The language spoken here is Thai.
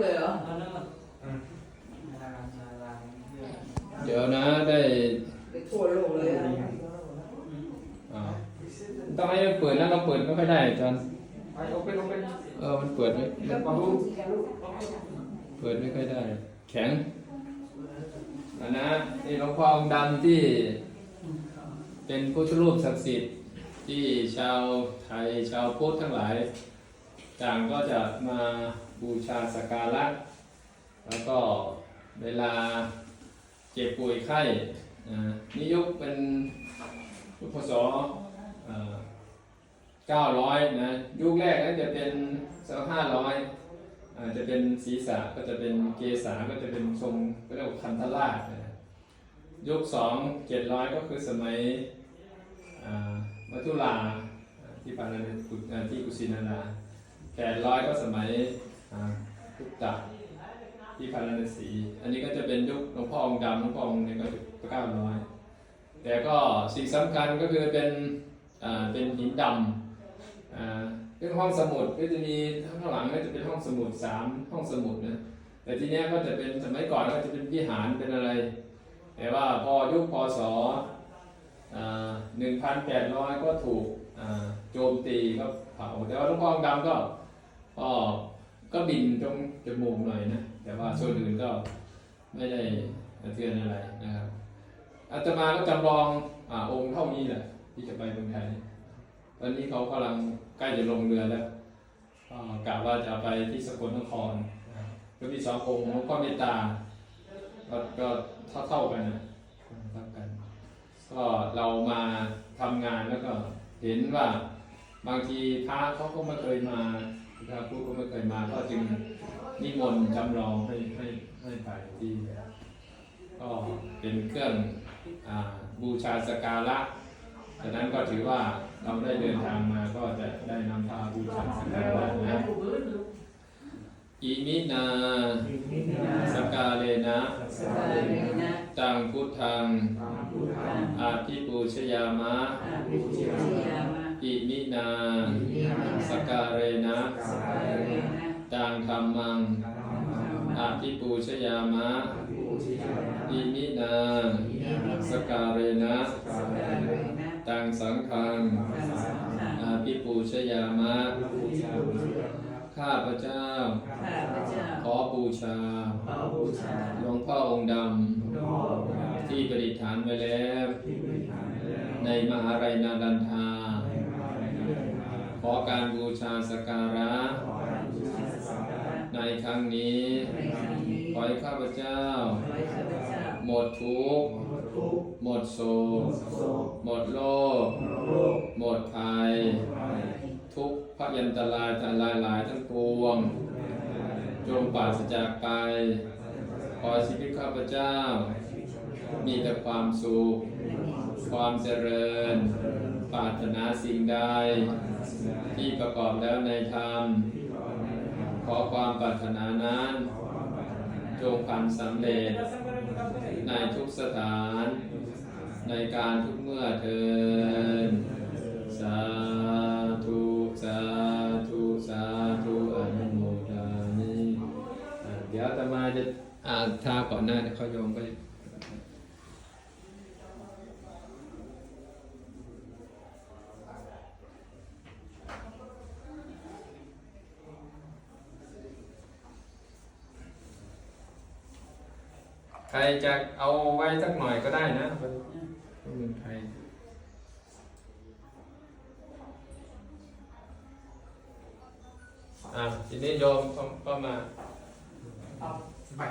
เลยเหรอเดี๋ยวนะได้ไปทั่วโลกเลยอะอ่าต้องให้เปิดแล้วเราเปิดไม่ค่อยได้อาจารย์เออมันเปิดไม่แล้วก็ลูกที่แกลูกเปิดไม่ค่อยได้ แข็งอันนะนี่หลวงพ่อองค์ดำที่ เป็นพุทธรูปศักดิ์สิทธิ์ที่ชาวไทยชาวพุทธทั้งหลายต่างก็จะมา บูชาสการะแล้วก็เวลาเจ็บป่วยไข้อ่านิยุคเป็นยุคพศเก้าร้อยนะยุคแรกก็จะเป็นสักห้าร้อยอาจจะเป็นศีรษะก็จะเป็นเกษาก็จะเป็นทรงก็เรียกว่าคันธราชนะยุคสองเจ็ดร้อยก็คือสมัยอ่ามัทุลาที่ปาราที่กุสินาราแปดร้อยก็สมัย อ่ากุตตะที่พาราณสี อันนี้ก็จะเป็นยุคหลวงพ่อองค์ดำหลวงพ่อองค์เนี่ยก็จะเก้าร้อย แต่ก็สิ่งสำคัญก็คือเป็นเป็นหินดำอ่าเรื่องห้องสมุดก็จะมีข้างหลังก็จะเป็นห้องสมุดสามห้องสมุดนะแต่ทีเนี้ยก็จะเป็นสมัยก่อนก็จะเป็นวิหารเป็นอะไร แต่ว่าพอยุคพศหนึ่งพันแปดร้อยก็ถูกโจมตีก็เผาแต่ว่าหลูกพ่อองค์ดำก็ ก็บินตรงจมูกหน่อยนะ แต่ว่าส่วนอื่นก็ไม่ได้กระเทือนอะไรนะครับอาตมาก็จำลองอองค์เท่านี้แหละที่จะไปเมืองไทยตอนนี้เขากำลังใกล้จะลงเรือแล้วกะว่าจะไปที่สกลนครก็มีสององค์หลวงพ่อเมตตาก็ก็เท่าเท่าๆกันนะเท่ากัน ก็เรามาทำงานแล้วก็เห็นว่าบางทีพระเขาก็ไม่เคยมา พระผู้ก็ไม่เคยมาก็จึงนิมนต์จำลองให้ให้ให้ไปที่ก็เป็นเครื่องอาบูชาสกการะฉะนั้นก็ถือว่าเราได้เดินทางมาก็จะได้นำพาบูชาสกการะนะอิมินาสกการเลนะสบายเลยนะตังพุทธังอาภิปูชยามะ อาภิปุชยามาอิมินาอิมินาสการเรนะสบายเลยนะตังธรรมังอาภิปูชยามะอิมินาสการเรนะสบายเลยนะตังสังฆังทางสังฆะอาภิปูชยามะข้าพเจ้าข้าพเจ้าขอบูชาขอบูชาหลวงพ่อองค์ดหลวงพ่อำที่ประดิษฐานไว้แล้ว ในมหาไรนาดันทาข อการบูชาสกการะ ในครั้งนี้ในครั้งนี้ขอให้ข้าพเจ้าขอให้ข้าพเจ้า หมดทุกข์หมดโศกหมดโรคหมดภัย ทุกข์พยันตรายทั้งหลายหลายทั้งปวง จงปราศจากไป ขอชีวิตข้าพเจ้า มีแต่ความสุข ความเจริญ ปรารถนาสิ่งใด ที่ประกอบแล้วในธรรม ขอความปรารถนานั้น จงพันสำเร็จ ในทุกสถาน ในการทุกเมื่อเทินสาธุ สาธุ สาธุอนุโมทามิอ่าเดี๋ยวอาตมาจะอ่านท่าก่อนหน้าเดี๋ยวเขาโยมไรจะเอาไว้สักหน่อยก็ได้นะมันเมืองไทยอะทีนี้โยมก็มาไป